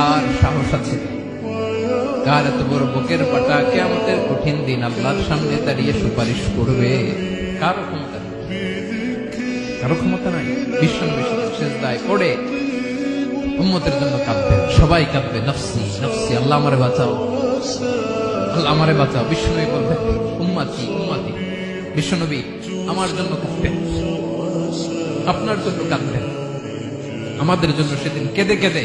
কার সাহস আছে। কার এত বড় বুকের পাটা কেমতের কঠিন দিন আল্লাহর সামনে দাঁড়িয়ে সুপারিশ করবে। কারও ক্ষমতা কারও ক্ষমতা নাই। ভীষণ ভীষণ দায় পড়ে উম্মতের জন্য কাঁদবে। সবাই কাঁদবে, নফসি নফসি, আল্লাহ আমারে বাঁচাও। আল্লাহ আমারে বাঁচাও। বিষ্ণুনবী বলবে, উম্মাতি উম্মাতি বিষ্ণুনবী আমার জন্য কাঁদবেন আপনার জন্য কাঁদবেন আমাদের জন্য সেদিন কেঁদে কেঁদে